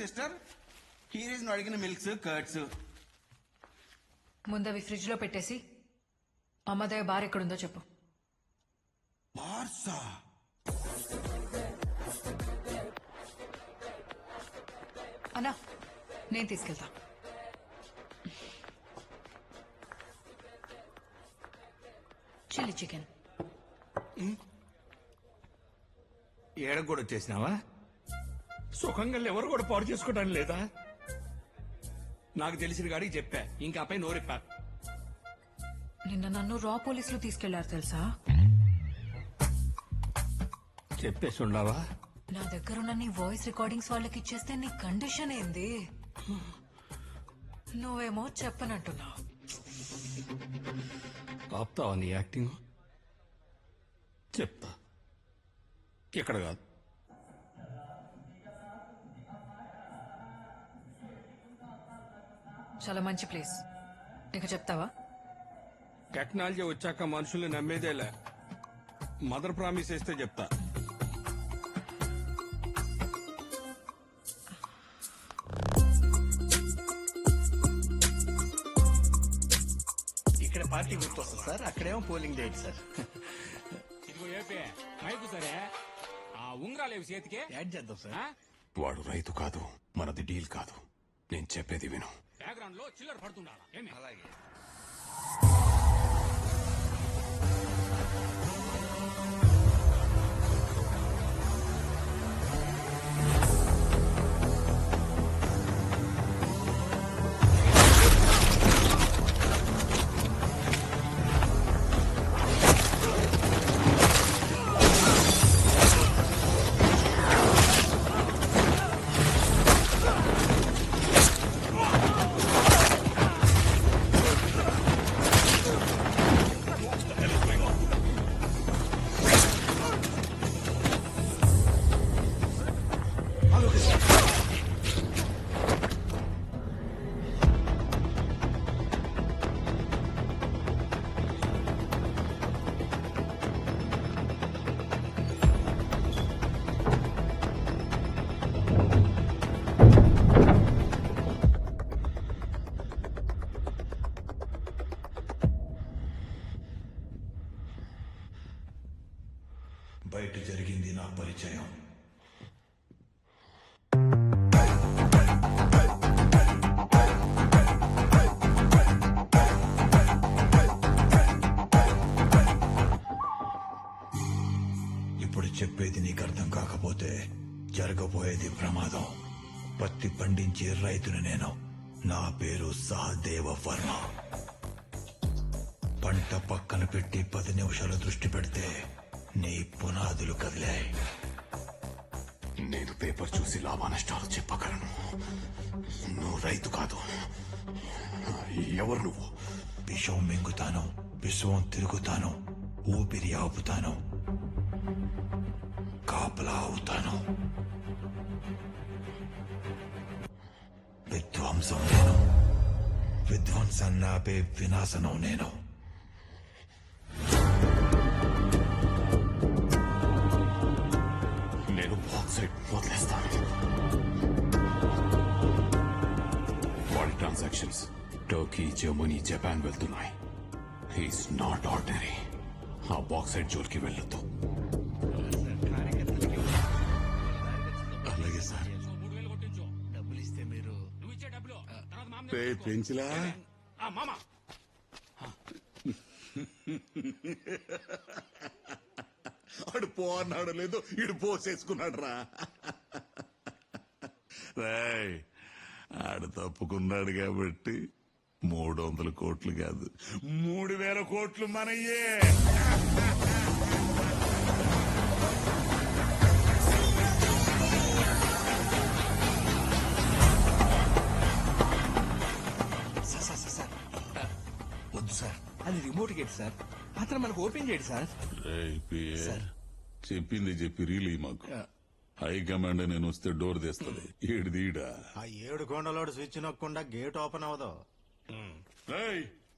Sister here నువ్వు అడిగిన milks curds. ముందవి ఫ్రిడ్జ్లో పెట్టేసి అమ్మదయ్య బార్ ఎక్కడుందో చెప్పు. బార్సా? అన్నా నేను తీసుకెళ్తా. Chilli chicken. ఏడకు కూడా వచ్చేసినావా? సుఖంగా ఎవరు కూడా పాడు చేసుకోవడానికి లేదా? నాకు తెలిసిన గాడికి చెప్పా. ఇంకా పై నోరిప్పా. నిన్న నన్ను రా పోలీసులు తీసుకెళ్ళారు తెలుసా? చెప్పేసి ఉండవా నా దగ్గరున్న నీ వాయిస్ రికార్డింగ్స్ వాళ్ళకి ఇచ్చేస్తే నీ కండిషన్ ఏంది? నువ్వేమో చెప్పనంటున్నావు ఆపుతావా నీ యాక్టింగ్? చెప్తా. ఇక్కడ కాదు. చాలా మంచి ప్లేస్. ఇక చెప్తావా? టెక్నాలజీ వచ్చాక మనుషుల్ని నమ్మేదేలే. మదర్ ప్రామిస్ చేస్తే చెప్తా. ఇక్కడ పార్టీ గుర్తొస్తుంది సార్. అక్కడేమో పోలింగ్ డేట్ సార్. ఇదిగో ఏపీ మైకు సరే. ఆ ఉంగరాలేవి చేతికి? యాడ్ చేద్దాం సార్? వాడు రైతు కాదు మనది డీల్ కాదు. నేను చెప్పేది విను. బ్యాక్గ్రౌండ్లో చిల్లర పడుతుండాలా? అలాగే. బయట జరిగింది నా పరిచయం. ఇప్పుడు చెప్పేది నీకు అర్థం కాకపోతే జరగబోయేది ప్రమాదం. పత్తి పండించే రైతుని నేను. నా పేరు సహదేవ వర్మ పంట పక్కన పెట్టి పది నిమిషాలు దృష్టి పెడితే నీ పునాదులు కదిలాయి. నేను పేపర్ చూసి లాభ నష్టాలు చెప్పగలను. నువ్వు రైతు కాదు. ఎవరు నువ్వు? విషం మింగుతాను విశ్వం తిరుగుతాను ఊపిరి ఆపుతాను కాపలా అవుతాను. విధ్వంసం నేను. విధ్వంసాన్ని ఆపే వినాశనం నేను. టర్కీ జర్మనీ జపాన్ వెళ్తున్నాయి హీస్ నాట్ ఆర్డినరీ ఆ బాక్సైట్ జోలికి వెళ్ళొద్దు అలాగే సార్ మూడు వేలు కొట్టించు డబ్బులు ఇస్తే మీరు నువ్వు ఇచ్చే డబ్బులు తర్వాత మామ పెంచిలా ఆ మామ ఆడు పో అన్నాడు లేదు ఇడు పోసేసుకున్నాడు రా. రాయ్ ఆడు తప్పుకున్నాడు కాబట్టి మూడు వందల కోట్లు కాదు. మూడు వేల కోట్లు మనయ్యే సార్ సార్ సార్ సార్. వద్దు సార్. అది రిమోట్ గేట్ సార్. అతను మనకు ఓపెన్ చేయడు సార్. చెప్పింది చెప్పి రీలీ మాకు. హైకమాండ్ నేను వస్తే డోర్ తెస్తుంది. ఏడు ఈడా. ఆ ఏడు కొండలోడు స్విచ్ నొక్కకుండా గేట్ ఓపెన్ అవ్వదు.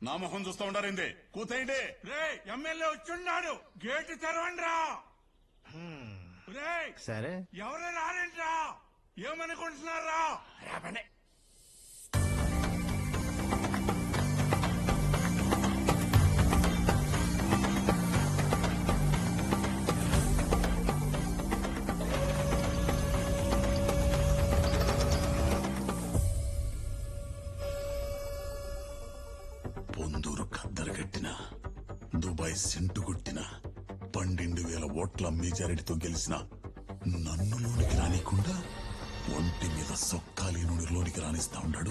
నా మొహం చూస్తా ఉండారిందే? కూతేయండి. రే ఎమ్మెల్యే వచ్చున్నాడు. గేటు తెరవండి రా రే సరే. ఎవరు రారంట్రా? ఏమనుకుంటున్నారా? రేపండి పన్నెండు వేల ఓట్ల మెజారిటీతో గెలిచిన నన్ను లోనికి రానికుండా ఒంటి మీద సొక్కాలి నుండి లోనికి రానిస్తా ఉన్నాడు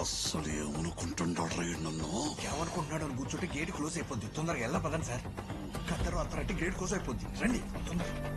అస్సలు ఏమనుకుంటున్నాడు నన్ను? ఏమనుకుంటున్నాడు? అని కూర్చుంటే గేట్ క్లోజ్ అయిపోద్ది. తొందరగా వెళ్ళ పదండి సార్. కత్తరు అత్తరంటే గేట్ క్లోజ్ అయిపోద్ది. రండి తొందరగా.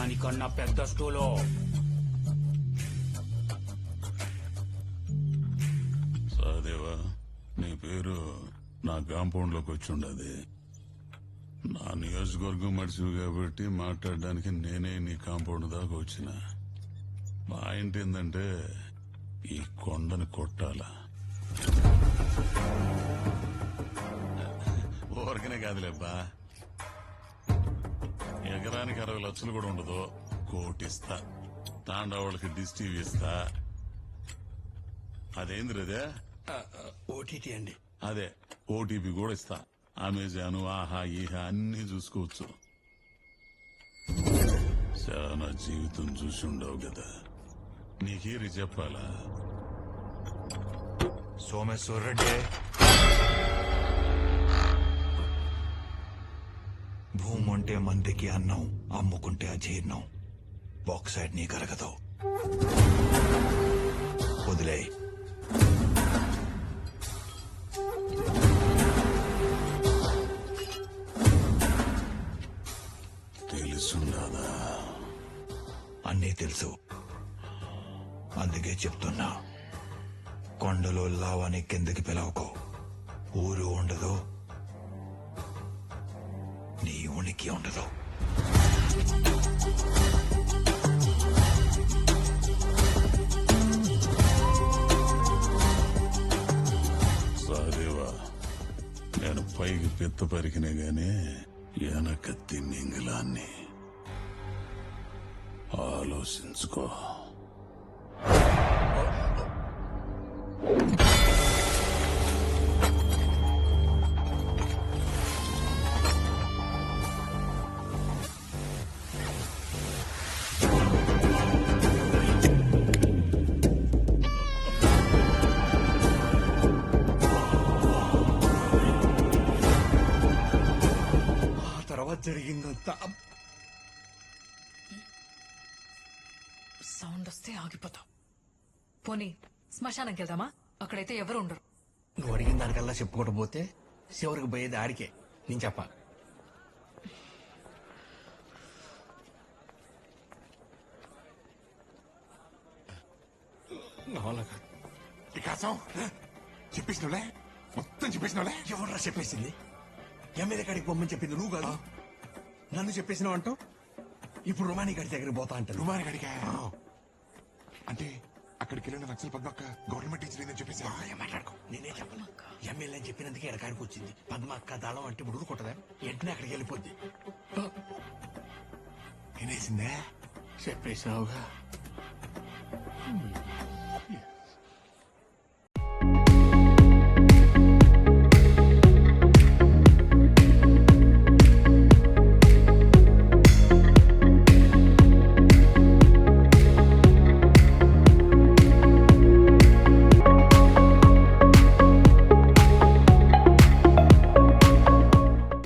దానికన్నా పెద్ద స్టూలో. సహదేవా నీ పేరు నా కాంపౌండ్లోకి వచ్చిండది నా నియోజకవర్గం మడిచివి కాబట్టి మాట్లాడడానికి నేనే నీ కాంపౌండ్ దాకా వచ్చిన. మా ఇంటి ఏంటంటే ఈ కొండని కొట్టాల. ఊరికనే కాదులేబ్బా. ఎకరానికి అరవై లక్షలు కూడా ఉండదు. కోటిస్తా. తాండవాళ్ళకి డిస్ టీవీ ఇస్తా. అదేంది రేదే? ఓటీటీ అండి. అదే ఓటీపీ కూడా ఇస్తా. అమెజాన్ ఆహా ఈహా అన్ని చూసుకోవచ్చు. చాలా జీవితం చూసి ఉండవు కదా. నీకేరి చెప్పాలా? సోమేశ్వర్ రెడ్డి. భూమి ఉంటే మందికి అన్నం అమ్ముకుంటే అజీర్ణం. బాక్సైడ్ నీ కరగదు వదిలే. అన్నీ తెలుసు. అందుకే చెప్తున్నా. కొండలో లావాని కిందకి పిలవకో. ఊరు ఉండదు. నీ ఉనికి ఉండదు. సహదేవా నేను పైకి పెత్త పరికినే గానే వెనక తిన్నింగిలాన్ని. ఆలోచించుకో. జరిగిందంతా. సౌండ్ వస్తే ఆగిపోతాం. పోనీ శ్మశానంకి వెళ్దామా? అక్కడైతే ఎవరు ఉండరు. నువ్వు అడిగిన దానికల్లా చెప్పుకోవడం పోతే చివరికి పోయేది ఆడికే. నేను చెప్పా. వికాసం చెప్పేసినవులే మొత్తం చెప్పేసినవులే ఎవర్రా చెప్పేసింది? ఎమ్మెల్యే కాడికి పొమ్మని చెప్పింది నువ్వు కాదు? నన్ను చెప్పేసినావు అంటావు? ఇప్పుడు రుమాని గారి దగ్గరికి పోతా అంటారు. రుమాని గడిగా అంటే అక్కడికి వెళ్ళిన నక్సల్ పద్మక్క గవర్నమెంట్ టీచర్ ఏందని చెప్పేసి? మాట్లాడుకో. నేనే చెప్పను. ఎమ్మెల్యే అని చెప్పినందుకే ఎడకాడికి వచ్చింది. పద్మ అక్క దాళం అంటే ఇప్పుడు కొట్టదా వెంటనే అక్కడికి వెళ్ళిపోద్ది. వినేసిందే చెప్పేసినావుగా